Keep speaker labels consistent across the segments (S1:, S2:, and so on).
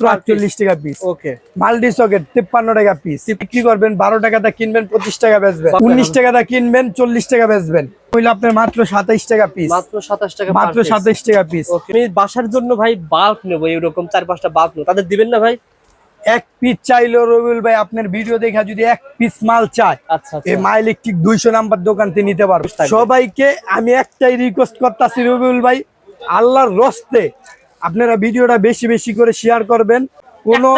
S1: টাকা piece
S2: okay
S1: multi socket তিপ্পান্ন টাকা পিস বিক্রি করবেন বারো টাকাটা কিনবেন পঁচিশ টাকা বেচবেন। উনিশ টাকাটা কিনবেন চল্লিশ টাকা বেচবেন। হইলে আপনার মাত্র সাতাইশ টাকা পিস
S2: মাত্র সাতাশ টাকা
S1: মাত্র সাতাইশ টাকা পিস
S2: আমি বাসার জন্য ভাই বাল্ব নেব এরকম চার পাঁচটা বাল্ব নেব। তাদের দিবেন না ভাই?
S1: এক পিস চাইলো রবিউল ভাই আপনার ভিডিও দেখা যদি এক পিস মাল চায়
S2: আচ্ছা
S1: এই
S2: আচ্ছা
S1: মা ইলেকট্রিক দুইশো নাম্বার দোকান দোকানতে নিতে পারব। সবাইকে আমি একটাই রিকোয়েস্ট করতেছি রবিউল ভাই আল্লাহর রস্তে আপনারা ভিডিওটা বেশি বেশি করে শেয়ার করবেন। কোনো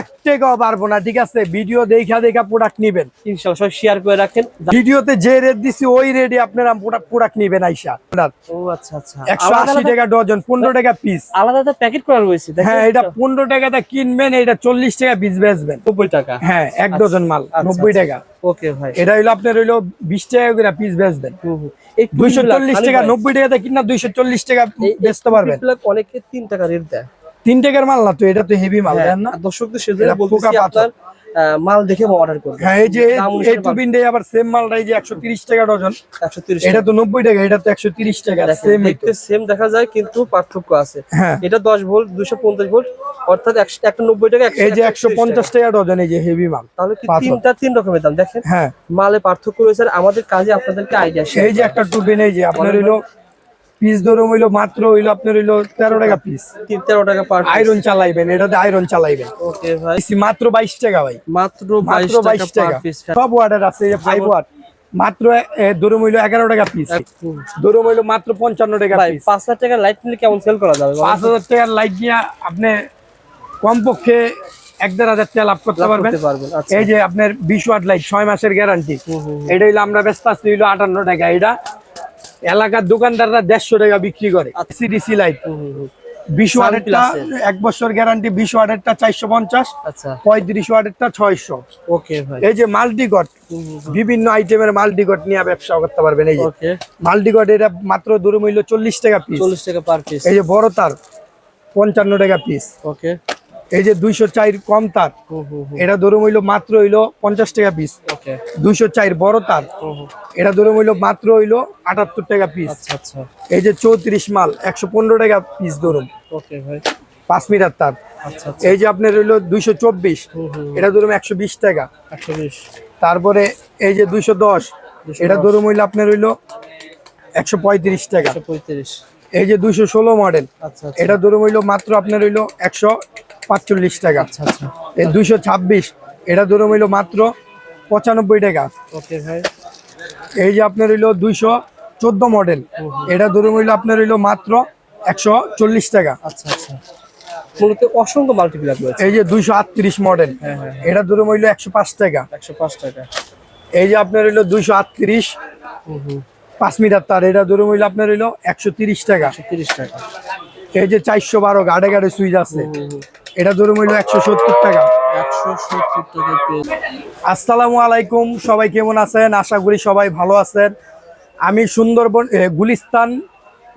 S2: এক টাকাও
S1: পারব না। ঠিক আছে? ভিডিও দেখা দেখা প্রোডাক্ট নিবেন।
S2: ইনশাল্লাহ শেয়ার করে রাখেন।
S1: ভিডিওতে যে রেট দিছি ওই রেটে আপনারা প্রোডাক্ট নিবেন আইসা।
S2: ও আচ্ছা আচ্ছা।
S1: টাকা ডজন পনেরো টাকা পিস
S2: আলাদা আলাদা প্যাকেট করা রয়েছে
S1: হ্যাঁ এটা পনেরো টাকাটা কিনবেন এটা চল্লিশ টাকা পিস বেচবেন।
S2: নব্বই টাকা?
S1: হ্যাঁ এক ডজন মাল
S2: আচ্ছা,
S1: নব্বই
S2: আচ্ছা।
S1: টাকা।
S2: ওকে ভাই।
S1: এটা হইল আপনার হইল বিশ টাকা করে পিস বেচবেন।
S2: হুম, হুম। এই
S1: দুইশো
S2: টুলগুলা
S1: চল্লিশ
S2: খালি
S1: টাকা
S2: ভাই,
S1: নব্বই টাকাতে কিনা দুইশো চল্লিশ টাকা
S2: এই- এই
S1: বেচতে পারবেন।
S2: অনেকে তিন টাকা রেট দেয়।
S1: তিন টাকার মাল না তো এটা তো হেভি মাল
S2: হ্যাঁ,
S1: না?
S2: দর্শকদের সেজন্য বলতেছি আপনার মাল দেখে অর্ডার করবেন।
S1: হ্যাঁ এই যে এই
S2: অনুসারে
S1: টু বিন্ডে আবার সেম মালটা এই যে একশো তিরিশ টাকা ডজন।
S2: একশো তিরিশ
S1: এটা তো নব্বই টাকা এটা তো একশো তিরিশ টাকা সেম
S2: দেখতে সেম দেখা যায় কিন্তু পার্থক্য আছে।
S1: হ্যাঁ।
S2: এটা দশ ভোল্ট দুশো পঞ্চাশ ভোল্ট অর্থাৎ একশো একটা নব্বই টাকা
S1: এই যে একশো পঞ্চাশ টাকা ডজন এই যে হেভি মাল
S2: তাহলে কি তিনটা তিন রকমের দাম? দেখেন
S1: হ্যাঁ।
S2: মালে পার্থক্য রয়েছে আর আমাদের কাজে আপনাদেরকে আইডিয়া
S1: এই যে একটা টুবিন এই যে আপনার হইল পিস ধরুন হইল মাত্র হইল আপনার হইল তেরো টাকা পিস
S2: তেরো টাকা পার
S1: আয়রন চালাইবেন এটাতে আয়রন চালাইবেন।
S2: ওকে ভাই।
S1: মাত্র বাইশ টাকা ভাই।
S2: মাত্র
S1: মাত্র বাইশ
S2: টাকা
S1: সব ওয়ার্ডার আছে ফাইভ ওয়াট মাত্র ধরুন হইল এগারো টাকা পিস ধরুন হইল মাত্র পঞ্চান্ন টাকা পিস
S2: পাঁচ হাজার টাকা লাইট নিলে কেমন সেল করা যাবে
S1: পাঁচ হাজার টাকার লাইট নিয়ে আপনি কমপক্ষে এক দেড় হাজার টাকা লাভ করতে পারবেন।
S2: আচ্ছা।
S1: এই যে আপনার বিশ ওয়াট লাইট ছয় মাসের গ্যারান্টি। এটা হইল আমরা ব্যস্ত আছি হইল আটান্ন টাকা। এটা এলাকার দোকানদাররা দেড়শো টাকা বিক্রি করে। CDC light. বিশ ওয়াটেরটা এক বছর গ্যারান্টি বিশ ওয়াটেরটা চারশো পঞ্চাশ
S2: আচ্ছা।
S1: পঁয়ত্রিশ ওয়াটেরটা ছয়শো। এই যে মাল্টিকট। বিভিন্ন আইটেমের মাল্টিকট নিয়ে ব্যবসা করতে পারবেন। এই যে মাল্টিকট এটা মাত্র দূর মূল্য চল্লিশ টাকা পিস
S2: চল্লিশ টাকা পার পিস
S1: এই যে বড় তার পঞ্চান্ন টাকা পিস
S2: ওকে
S1: এই যে দুইশো চার কম তার এটা ধরুন হইল মাত্র হইল পঞ্চাশ টাকা পিস দুইশো চার বড় তার এটা ধরুন হইল মাত্র হইল আটাত্তর টাকা পিস
S2: আচ্ছা আচ্ছা।
S1: এই যে চৌত্রিশ মাল একশো পনেরো টাকা পিস ধরুন। পাঁচ মিটার তার।
S2: আচ্ছা
S1: এই যে আপনার হইল দুইশো চব্বিশ এটা ধরুন একশো বিশ টাকা। তারপরে এই যে দুইশো দশ এটা ধরুন হইল আপনার হইল একশো পঁয়ত্রিশ টাকা। এই যে দুইশো ষোলো মডেল এটা ধরুন হইল মাত্র আপনার হইল একশো পাঁচচল্লিশ টাকা।
S2: আচ্ছা আচ্ছা।
S1: এই দুইশো ছাব্বিশ এটা ধরুন হইল মাত্র পঁচানব্বই টাকা।
S2: ওকে ভাই।
S1: এই যে আপনার হইল দুইশো চোদ্দ মডেল এটা ধরুন হইল আপনার হইল মাত্র একশো চল্লিশ টাকা।
S2: আচ্ছা আচ্ছা। মূলত অসংখ্য মাল্টিপ্লাক রয়েছে।
S1: এই যে দুইশো আটত্রিশ মডেল
S2: হ্যাঁ হ্যাঁ
S1: এটা ধরুন হইল একশো পাঁচ টাকা।
S2: একশো পাঁচ টাকা।
S1: এই যে আপনার হইল দুইশো আটত্রিশ পাঁচ মিটার তার এটা ধরুন হইল আপনার হইল একশো তিরিশ টাকা।
S2: তিরিশ টাকা।
S1: এই যে চারশো বারো গাড়ে গাড়ে সুইচ আছে। এটা ধরুন হইল একশো সত্তর টাকা। আসসালামু আলাইকুম সবাই কেমন আছেন? আশা করি সবাই ভালো আছেন। আমি Sundarban Gulistan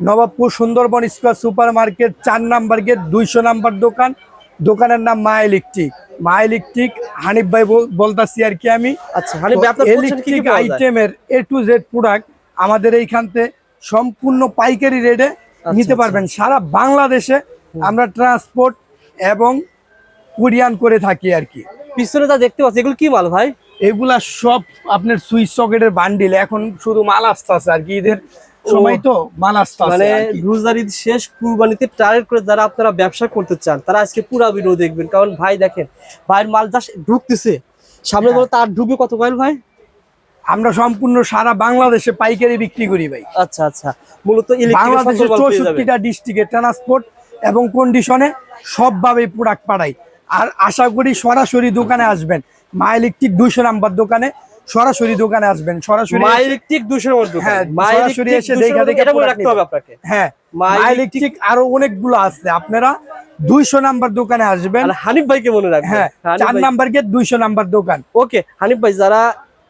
S1: Nawabpur Sundarban square super market চার নাম্বার গেট দুইশো নাম্বার দোকান। দোকানের নাম মা ইলেকট্রিক। মা ইলেকট্রিক হানিফ ভাই বল- বলতাছি আর কি আমি।
S2: আচ্ছা
S1: ইলেকট্রিক? আইটেমের এ টু জেড প্রোডাক্ট আমাদের এইখানতে সম্পূর্ণ পাইকারি রেটে নিতে
S2: আচ্ছা।
S1: পারবেন। সারা বাংলাদেশে আমরা ট্রান্সপোর্ট এবং কোরিয়ান করে থাকি আর কি।
S2: পিছনে যা দেখতে পাচ্ছি এগুলো কি মাল ভাই?
S1: এগুলা সব আপনার সুইচ সকেটের বান্ডিল এখন শুধু মাল আসতেছে আর কি ঈদের সময় তো মাল আসতেছে
S2: মানে। রোজার ঈদ শেষ কুরবানিতে টার্গেট করে যারা আপনারা ব্যবসা করতে চান তারা আজকে পুরা ভিডিও দেখবেন। কারণ ভাই দেখেন ভাইয়ের মাল যা ঢুকতেছে। সামনে
S1: হ্যাঁ।
S2: বলো তার ঢুকবে কত কয়েল ভাই?
S1: আমরা সম্পূর্ণ সারা বাংলাদেশে পাইকারি বিক্রি করি ভাই।
S2: আচ্ছা আচ্ছা। মূলত
S1: বাংলাদেশের চৌষট্টিটা ডিস্ট্রিক্টে ট্রান্সপোর্ট এবং কন্ডিশনে সবভাবে প্রোডাক্ট পাঠাই। আর আশা করি সরাসরি দোকানে আসবেন। মা ইলেকট্রিক দুইশো নাম্বার দোকানে সরাসরি দোকানে আসবেন। সরাসরি
S2: মা মধ্যে
S1: হ্যাঁ, সরাসরি এসে
S2: 200
S1: দেখা দেখে
S2: এটা রাখতে হবে আপনাকে।
S1: হ্যাঁ
S2: মা
S1: মা ইলেকট্রিক আরও অনেকগুলো আছে। আপনারা দুইশো নাম্বার দোকানে আসবেন।
S2: আর হানিফ ভাইকে মনে রাখবেন।
S1: হ্যাঁ চার নাম্বার গেট দুইশো নাম্বার দোকান।
S2: ওকে হানিফ ভাই যারা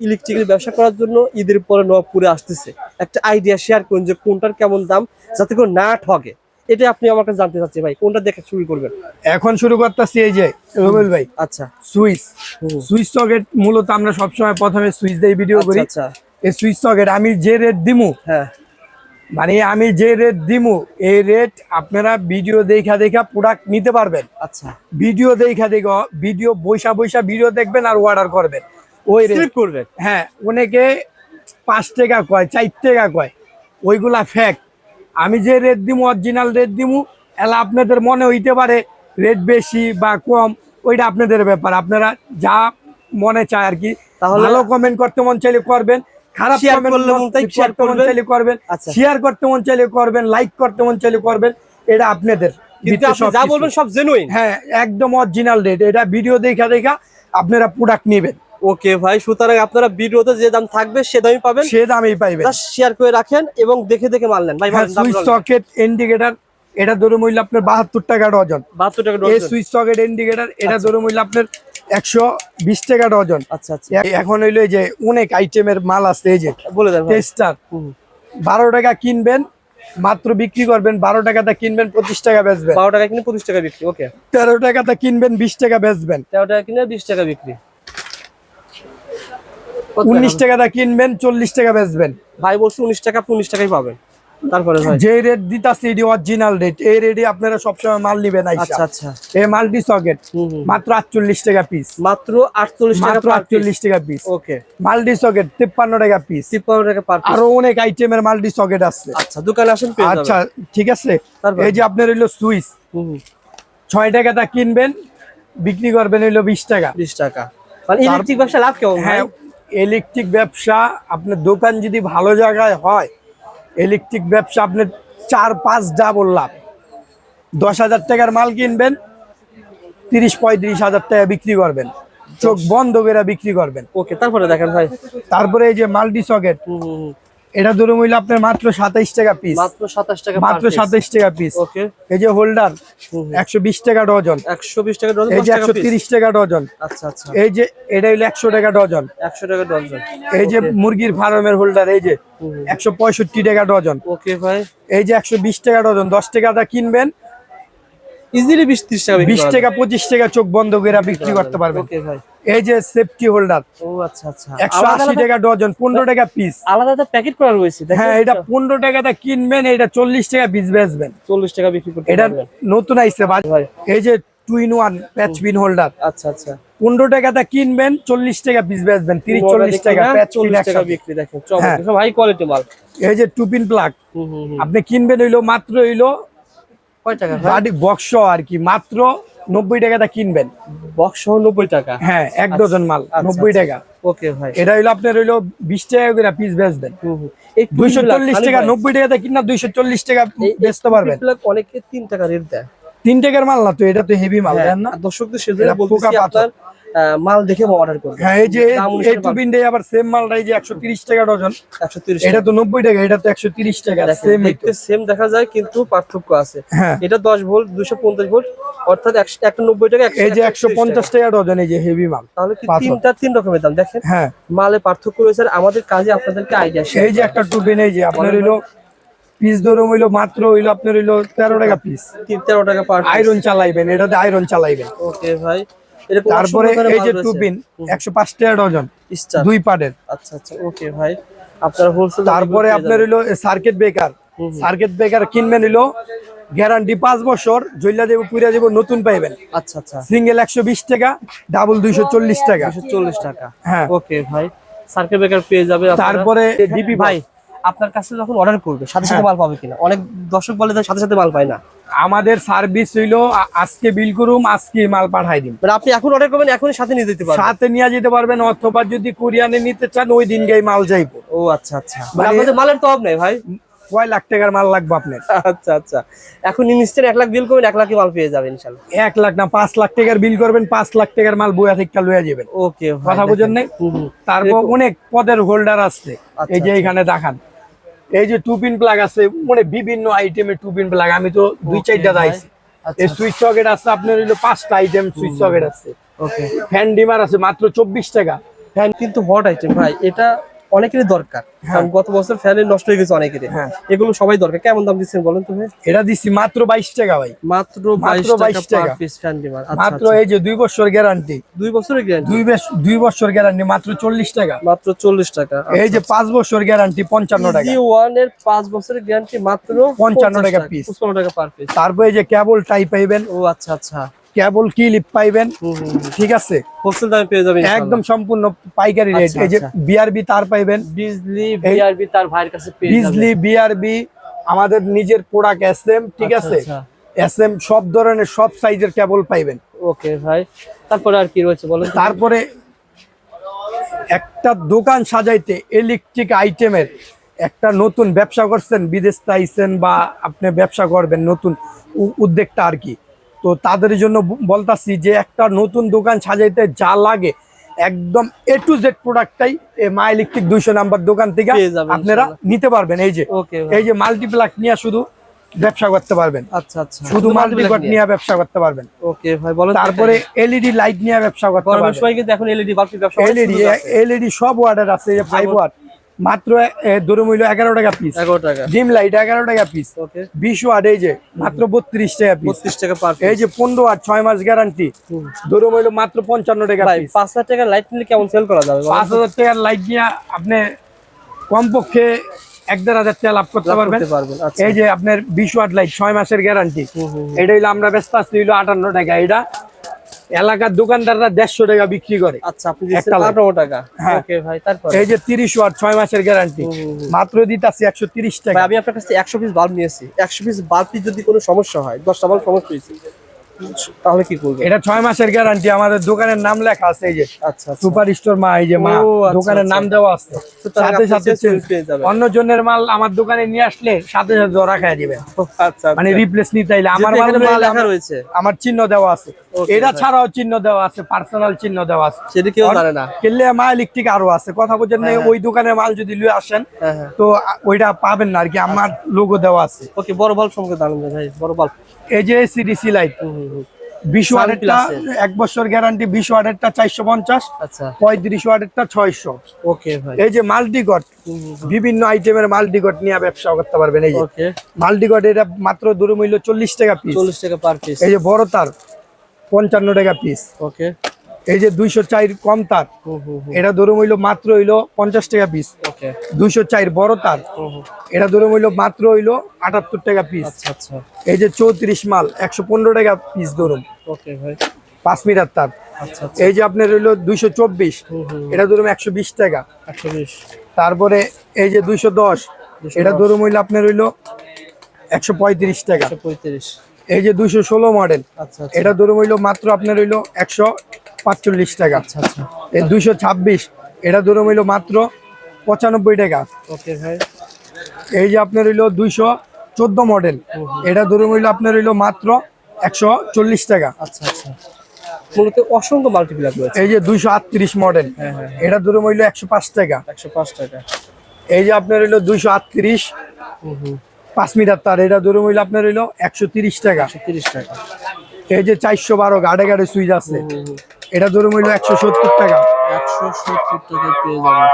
S2: ইলেকট্রিক্যাল ব্যবসা করার জন্য ঈদের পরে নবাবপুরে আসতেছে একটা আইডিয়া শেয়ার করুন যে কোনটার কেমন দাম যাতে করে না ঠগে। এটা আপনি আমার কাছে জানতে চাচ্ছি ভাই কোনটা দেখে শুরু করবেন?
S1: এখন শুরু করতেছি এই যে রবিল ভাই।
S2: আচ্ছা।
S1: সুইচ। সুইচ সকেট মূলত আমরা সবসময় প্রথমে সুইচ দিয়ে ভিডিও করি।
S2: আচ্ছা। আচ্ছা
S1: এই সুইচ সকেট আমি যে রেট দিমু
S2: হ্যাঁ।
S1: মানে আমি যে রেট দিমু এই রেট আপনারা ভিডিও দেখা দেখা প্রোডাক্ট নিতে পারবেন।
S2: আচ্ছা।
S1: ভিডিও দেখা দেখা ভিডিও বৈশা বৈশা ভিডিও দেখবেন আর অর্ডার করবেন। ওই রেট
S2: করবেন?
S1: হ্যাঁ অনেকে পাঁচ টাকা কয় চার টাকা কয় ওইগুলা ফ্যাক আমি যে রেট দিমু অরিজিনাল রেট দিমু এলা আপনাদের মনে হইতে পারে রেট বেশি বা কম ওইটা আপনাদের ব্যাপার। আপনারা যা মনে চায় আর কি
S2: তাহলে-
S1: ভালো কমেন্ট করতে মন চাইলে করবেন খারাপ
S2: share
S1: করতে মন
S2: করবেন।
S1: চাইলে করবেন
S2: আচ্ছা।
S1: শেয়ার করতে মন চাইলে করবেন লাইক করতে মন চাইলে করবেন এটা আপনাদের।
S2: যা বলবেন সব জেনুইন
S1: হ্যাঁ একদম অরিজিনাল রেট এটা ভিডিও দেখা দেখা আপনারা প্রোডাক্ট নেবেন।
S2: ওকে ভাই সুতরাং আপনারা ভিডিওতে যে দাম থাকবে সে দামই পাবেন।
S1: সে দামেই পাইবেন।
S2: শেয়ার করে রাখেন এবং দেখে দেখে মাল নেন। ভাই
S1: হ্যাঁ সকেট ইন্ডিকেটর এটা ধরে মূল্য আপনার বাহাত্তর টাকা ডজন।
S2: বাহাত্তর টাকা
S1: এই সুইচ সকেট ইন্ডিকেটর এটা ধরে মূল্য আপনার একশো বিশ টাকা ডজন।
S2: আচ্ছা আচ্ছা।
S1: এখন হইল এই যে অনেক আইটেমের মাল আছে এই যে
S2: বলে দেন
S1: টেস্টার বারো টাকা কিনবেন মাত্র বিক্রি করবেন বারো টাকাটা কিনবেন পঁচিশ টাকা বেচবেন।
S2: বারো টাকা কিনে পঁচিশ টাকা বিক্রি ওকে।
S1: তেরো টাকাটা কিনবেন বিশ টাকা বেচবেন।
S2: তেরো টাকা কিনে বিশ টাকা বিক্রি। কত টাকা?
S1: দা কিনবেন চল্লিশ টাকা বেচবেন।
S2: ভাই বলছে উনিশ টাকা উনিশ টাকাই পাবেন। তারপরে ভাই?
S1: যে রেট দিতাছে এটি অরিজিনাল রেট এই রেটে আপনারা সবসময় মাল নিবেন
S2: আচ্ছা
S1: আইসা।
S2: আচ্ছা
S1: এই মাল্টি সকেট। মাত্র আটচল্লিশ টাকা পিস
S2: মাত্র আটচল্লিশ টাকা
S1: মাত্র আটচল্লিশ টাকা পিস
S2: ওকে।
S1: মাল্টি সকেট তিপ্পান্ন টাকা পিস
S2: তিপ্পান্ন টাকা পার
S1: আরও অনেক আইটেমের মাল্টি সকেট আছে।
S2: আচ্ছা দোকানে আসেন
S1: আচ্ছা ঠিক আছে? এই যে আপনার হইল সুইচ। ছয় টাকাটা কিনবেন বিক্রি করবেন হইল বিশ টাকা।
S2: বিশ টাকা। মানে ইলেকট্রিক ব্যবসা লাভ কেমন
S1: হ্যাঁ ইলেকট্রিক ব্যবসা আপনার দোকান যদি ভালো জায়গায় হয় ইলেকট্রিক ব্যবসা আপনার চার পাঁচ ডাবল বললাম দশ হাজার টাকার মাল কিনবেন তিরিশ পঁয়ত্রিশ হাজার টাকা বিক্রি করবেন। চোখ বন্ধ করে বিক্রি করবেন।
S2: ওকে তারপরে দেখেন ভাই।
S1: তারপরে এই যে মাল্টি সকেট। এটা ধরুন হইল আপনার মাত্র সাতাইশ টাকা পিস
S2: মাত্র সাতাশ টাকা
S1: মাত্র সাতাইশ টাকা পিস
S2: ওকে
S1: এই যে হোল্ডার একশো বিশ টাকা ডজন।
S2: একশো বিশ টাকা ডজন
S1: এই যে
S2: টাকা
S1: একশো
S2: piece।
S1: তিরিশ টাকা ডজন।
S2: আচ্ছা আচ্ছা।
S1: এই যে এটা হইল একশো টাকা ডজন।
S2: একশো টাকা ডজন।
S1: এই যে মুরগির ফার্মের হোল্ডার এই যে একশো পঁয়ষট্টি টাকা ডজন।
S2: ওকে ভাই।
S1: এই যে একশো বিশ টাকা ডজন দশ টাকাটা কিনবেন
S2: ইজিলি বিশ ত্রিশ টাকা বিক্রি
S1: বিশ
S2: করা
S1: টাকা পঁচিশ টাকা চোখ বন্ধ করে বিক্রি করতে
S2: যাবে।
S1: পারবেন।
S2: ওকে ভাই।
S1: এই যে সেফটি হোল্ডার
S2: ও আচ্ছা আচ্ছা।
S1: একশো
S2: আলাদা
S1: আশি
S2: আলাদা-
S1: টাকা ডজন পনেরো টাকা পিস
S2: আলাদা প্যাকেট করা রয়েছে
S1: হ্যাঁ এটা পনেরো টাকাটা কিনবেন এটা চল্লিশ টাকা পিস বেচবেন।
S2: চল্লিশ টাকা বিক্রি করতে
S1: এটা নতুন বাজারে।
S2: ভাই।
S1: এই যে two in one patch pin holder
S2: আচ্ছা আচ্ছা।
S1: পনেরো টাকাটা কিনবেন চল্লিশ টাকা পিস বেচবেন তিরিশ চল্লিশ টাকা পিন
S2: চল্লিশ টাকা বিক্রি দেখেন। চমৎকার।
S1: হ্যাঁ।
S2: হাই কোয়ালিটি মাল।
S1: এই যে টুপিন প্লাগ
S2: হুম হুম হুম।
S1: আপনি কিনবেন হইল মাত্র হইল
S2: টাকা?
S1: বক্স আর কি মাত্র নব্বই টাকাটা কিনবেন।
S2: বক্স নব্বই টাকা?
S1: হ্যাঁ এক ডজন মাল
S2: আচ্ছা,
S1: নব্বই
S2: আচ্ছা।
S1: টাকা।
S2: ওকে ভাই।
S1: এটা হইল আপনার হইল বিশ টাকা করে পিস বেচবেন। দুইশো চল্লিশ টাকা নব্বই টাকাটা কিনা দুইশো চল্লিশ টাকা বেচতে পারবেন।
S2: অনেকে তিন টাকা রেট দেয়।
S1: তিন টাকার মাল না তো এটা তো হেভি মাল
S2: হ্যাঁ,
S1: দেন না?
S2: দর্শকদের সেজন্য বলতেছি আপনার মাল দেখে অর্ডার করবেন
S1: হ্যাঁ এই যে এই
S2: পাবেন।
S1: আবার সেম মালটা এই যে একশো তিরিশ টাকা ডজন।
S2: একশো তিরিশ
S1: এটা তো নব্বই টাকা এটা তো একশো তিরিশ টাকা সেম
S2: দেখতে সেম দেখা যায় কিন্তু পার্থক্য আছে।
S1: হ্যাঁ।
S2: এটা দশ ভোল্ট দুশো পঞ্চাশ ভোল্ট অর্থাৎ একশো একটা নব্বই টাকা
S1: এই যে একশো পঞ্চাশ টাকা ডজন এই যে হেভি মাল
S2: তাহলে কি তিনটা তিন রকমের দাম দেখেন।
S1: হ্যাঁ।
S2: মালে পার্থক্য রয়েছে আর আমাদের কাজে আপনাদেরকে আইডিয়া
S1: এই যে একটা টুপিন এই যে আপনার হইল পিস ধরুন হইল মাত্র হইল আপনার হইল তেরো টাকা পিস
S2: তেরো টাকা পার
S1: আয়রন চালাইবেন এটাতে আয়রন চালাইবেন।
S2: ওকে ভাই।
S1: তারপরে এই যে টুপিন একশো পাঁচ টাকা ডজন দুই পার্টের
S2: আচ্ছা আচ্ছা ওকে ভাই। আপনার হোলসেল
S1: তারপরে আপনার হইল সার্কিট ব্রেকার সার্কিট ব্রেকার কিনবেন হইল গ্যারান্টি পাঁচ বছর জইলা দেবো পুরা দেবো নতুন পাইবেন।
S2: আচ্ছা আচ্ছা।
S1: সিঙ্গেল একশো বিশ টাকা ডাবল দুইশো চল্লিশ টাকা।
S2: দুশো চল্লিশ টাকা।
S1: হ্যাঁ।
S2: ওকে ভাই। সার্কিট ব্রেকার পেয়ে যাবে
S1: তারপরে ডিপি
S2: ভাই আপনার কাছে যখন অর্ডার করবে সাথে সাথে মাল পাবে কিনা? অনেক দর্শক বলে সাথে সাথে মাল পায় না।
S1: আমাদের সার্ভিস হইল আজকে বিল করুম আজকে মাল পাঠাই দিন
S2: মানে আপনি এখন অর্ডার করবেন এখনই সাথে নিয়ে যেতে পারবেন।
S1: সাথে নিয়ে যেতে পারবেন অথবা যদি কুরিয়ানে নিতে চান ওই দিন গাই মাল যাইবো।
S2: ও আচ্ছা আচ্ছা। মানে
S1: মানে-
S2: আপনাদের মালের তো অভাব নেই ভাই।
S1: কয় লাখ টাকার মাল লাগবে আপনার?
S2: আচ্ছা আচ্ছা। এখন ইনস্ট্যান্ট এক লাখ বিল করবেন এক লাখই মাল পেয়ে যাবেন ইনশাল্লাহ।
S1: এক লাখ না পাঁচ লাখ টাকার বিল করবেন পাঁচ লাখ টাকার মাল বইয়া থেকে লইয়া যাবেন।
S2: ওকে
S1: কথা বুঝেন নাই? তারপর অনেক পদের হোল্ডার আছে
S2: আচ্ছা,
S1: এই যে এখানে দেখান। এই যে টু পিন প্লাগ আছে মানে বিভিন্ন আইটেমের টুপিন প্লাগ আমি তো দুই চারটা। দাইছি।
S2: আচ্ছা,
S1: এই সুইচ সকেট আছে আপনার হইল পাঁচটা আইটেম সুইচ সকেট আছে।
S2: ওকে
S1: ফ্যান ডিমার আছে মাত্র চব্বিশ টাকা।
S2: ফ্যান কিন্তু হট আইটেম ভাই। এটা অনেকেরই দরকার। কারণ গত বছর ফ্যান নষ্ট হয়ে গেছে অনেকেরই।
S1: হ্যাঁ।
S2: এগুলো সবাই দরকার। কেমন দাম দিচ্ছেন বলেন তো ভাই?
S1: এটা দিচ্ছি মাত্র বাইশ টাকা ভাই।
S2: মাত্র বাইশ টাকা। পিস ডিমার
S1: মাত্র এই যে দুই বছর গ্যারান্টি।
S2: দুই বছরের গ্যারান্টি?
S1: দুই বছর গ্যারান্টি মাত্র চল্লিশ টাকা।
S2: মাত্র চল্লিশ টাকা।
S1: এই যে পাঁচ বছর গ্যারান্টি পঞ্চান্ন টাকা।
S2: ওয়ানের পাঁচ বছরের গ্যারান্টি মাত্র
S1: 55 টাকা piece।
S2: পঁচপান্ন টাকা পার পিস
S1: তারপরে এই যে কেবল টাই পাইবেন।
S2: ও আচ্ছা আচ্ছা।
S1: কেবল কিলিপ পাইবেন।
S2: হুম হুম
S1: ঠিক আছে?
S2: হোলসেল দামে পেয়ে যাবেন
S1: একদম সম্পূর্ণ পাইকারি রেট
S2: আচ্ছা,
S1: এই যে
S2: আচ্ছা।
S1: বিআরবি তার পাইবেন।
S2: বিজলি বিআরবি তার ভাইয়ের কাছে পেয়ে যাবেন।
S1: বিজলি বিআরবি আমাদের নিজের প্রোডাক্ট এস এম ঠিক
S2: আচ্ছা,
S1: আছে?
S2: আচ্ছা।
S1: এস এম সব ধরনের সব সাইজের কেবল পাইবেন।
S2: ওকে ভাই। তারপরে আর কি রয়েছে বলেন?
S1: তারপরে একটা দোকান সাজাইতে ইলেকট্রিক আইটেমের একটা নতুন ব্যবসা করছেন বিদেশ আইছেন বা আপনি ব্যবসা করবেন নতুন উদ্যোগটা আর কি। তো তাদের জন্য বলতাছি যে একটা নতুন দোকান সাজাইতে যা লাগে একদম এ টু জেড প্রোডাক্টটাই মা ইলেকট্রিক দুইশো নাম্বার দোকান থেকে আপনারা নিতে পারবেন। এই যে এই যে মাল্টিপ্লাক নিয়ে শুধু ব্যবসা করতে পারবেন।
S2: আচ্ছা আচ্ছা।
S1: শুধু মাল্টিপ্লাক নিয়ে ব্যবসা করতে পারবেন।
S2: ওকে ভাই বলেন
S1: তারপরে এলইডি লাইট নিয়ে ব্যবসা করতে পারবেন।
S2: কিন্তু এখন এলইডি বাল্বের ব্যবসা
S1: এলইডি এলইডি সব ওয়ার্ডের আছে এই যে ফাইভ ওয়াট মাত্র ধরে মূল্য এগারো টাকা পিস
S2: এগারো টাকা।
S1: ডিম লাইট এগারো টাকা পিস বিশ ওয়াট এই যে মাত্র বত্রিশ টাকা পিস
S2: বত্রিশ টাকা
S1: এই যে পনেরো ওয়াট ছয় মাস গ্যারান্টি ধরে মূল্য মাত্র পঞ্চান্ন টাকা পিস
S2: পাঁচ হাজার টাকা লাইট নিলে কেমন সেল করা যাবে
S1: পাঁচ হাজার টাকার লাইট নিয়ে আপনি কমপক্ষে এক দেড় হাজার টাকা লাভ করতে পারবেন।
S2: আচ্ছা।
S1: এই যে আপনার বিশ ওয়াট লাইট ছয় মাসের গ্যারান্টি। এটা হইল আমরা ব্যস্ত আছি হইল আটান্ন টাকা। এটা এলাকার দোকানদাররা দেড়শো টাকা বিক্রি করে।
S2: আচ্ছা টাকা।
S1: হ্যাঁ।
S2: ওকে ভাই তারপর?
S1: এই যে তিরিশ ওয়াট ছয় মাসের গ্যারান্টি
S2: মাত্র দিতে আছে
S1: মাত্র দিতাছি একশো তিরিশ টাকা।
S2: আমি আপনার কাছে একশো পিস বাল্ব নিয়েছি। একশো পিস বাল্বটি যদি কোনো সমস্যা হয় দশটা বাল্ব সমস্যা হয়েছে। তাহলে কি করবে?
S1: এটা ছয় মাসের গ্যারান্টি আমাদের দোকানের নাম লেখা আছে এই যে
S2: আচ্ছা আচ্ছা।
S1: সুপার স্টোর মা এই যে মা
S2: আচ্ছা,
S1: দোকানের
S2: আচ্ছা।
S1: নাম দেওয়া আছে। সাথে সাথে। অন্য জনের মাল আমার দোকানে নিয়ে আসলে সাথে সাথে খাই দিবে।
S2: আচ্ছা
S1: মানে রিপ্লেস নিতে চাইলে। আমার মাল
S2: লেখা রয়েছে।
S1: আমার চিহ্ন দেওয়া আছে। এটা ছাড়াও চিহ্ন দেওয়া আছে পার্সোনাল চিহ্ন দেওয়া আছে।
S2: সেটা কেউ জানে না।
S1: মা ইলেকট্রিক আরও আছে। কথা বলছেন না,
S2: হ্যাঁ।
S1: ওই দোকানের মাল যদি লুয়ে আসেন
S2: হ্যাঁ হ্যাঁ।
S1: তো ওইটা পাবেন না আর কি। আমার লোগো দেওয়া আছে।
S2: ওকে বড় বাল্ব সম্পর্কে জানেন ভাই। বড় বাল্ব।
S1: এই যে সিডিসি লাইট বিশ ওয়াটেরটা এক বছর গ্যারান্টি বিশ ওয়াটেরটা চারশো পঞ্চাশ
S2: আচ্ছা।
S1: পঁয়ত্রিশ ওয়াটেরটা ছয়শো।
S2: ওকে
S1: এই যে
S2: হুম।
S1: বিভিন্ন আইটেমের মাল্টিগট নিয়ে ব্যবসা করতে পারবেন এই যে।
S2: ওকে
S1: এটা মাত্র দূরমূল্য চল্লিশ টাকা পিস
S2: চল্লিশ টাকা পার পিস
S1: এই যে বড় তার পঞ্চান্ন টাকা পিস
S2: ওকে
S1: এই যে দুইশো চার কম তার
S2: এটা
S1: এটা দূরমূল্য মাত্র হইল পঞ্চাশ টাকা পিস দুইশো চার বড় তার
S2: এটা
S1: এটা দূরমূল্য মাত্র হইল আটাত্তর টাকা পিস
S2: আচ্ছা আচ্ছা।
S1: এই যে চৌত্রিশ মাল একশো পনেরো টাকা পিস ধরুন। পাঁচ মিটার তার।
S2: আচ্ছা
S1: এই যে আপনার হইল দুইশো চব্বিশ এটা ধরুন একশো বিশ টাকা। তারপরে এই যে দুইশো দশ এটা ধরুন হইল আপনার হইল একশো পঁয়ত্রিশ টাকা।
S2: পঁয়ত্রিশ।
S1: এই যে দুইশো ষোলো মডেল এটা ধরুন হইল মাত্র আপনার হইল একশো পাঁচচল্লিশ টাকা।
S2: আচ্ছা আচ্ছা।
S1: এই দুইশো ছাব্বিশ এটা ধরুন হইল মাত্র পঁচানব্বই টাকা।
S2: ওকে ভাই।
S1: এই যে আপনার হইল দুইশো চোদ্দ মডেল এটা ধরুন হইল আপনার হইল মাত্র একশো চল্লিশ টাকা।
S2: আচ্ছা আচ্ছা। মূলত অসংখ্য মাল্টিপ্লাক রয়েছে।
S1: এই যে দুইশো আটত্রিশ মডেল
S2: হ্যাঁ হ্যাঁ
S1: এটা ধরুন হইল একশো পাঁচ টাকা।
S2: একশো পাঁচ টাকা।
S1: এই যে আপনার হইল দুইশো আটত্রিশ পাঁচ মিটার তার এটা ধরুন হইল আপনার হইল একশো তিরিশ টাকা।
S2: তিরিশ টাকা।
S1: এই যে চারশো বারো গাড়ে গাড়ে সুইচ আছে। এটা ধরুন হইল একশো সত্তর টাকা।
S2: একশো সত্তর টাকা পেয়ে যাবে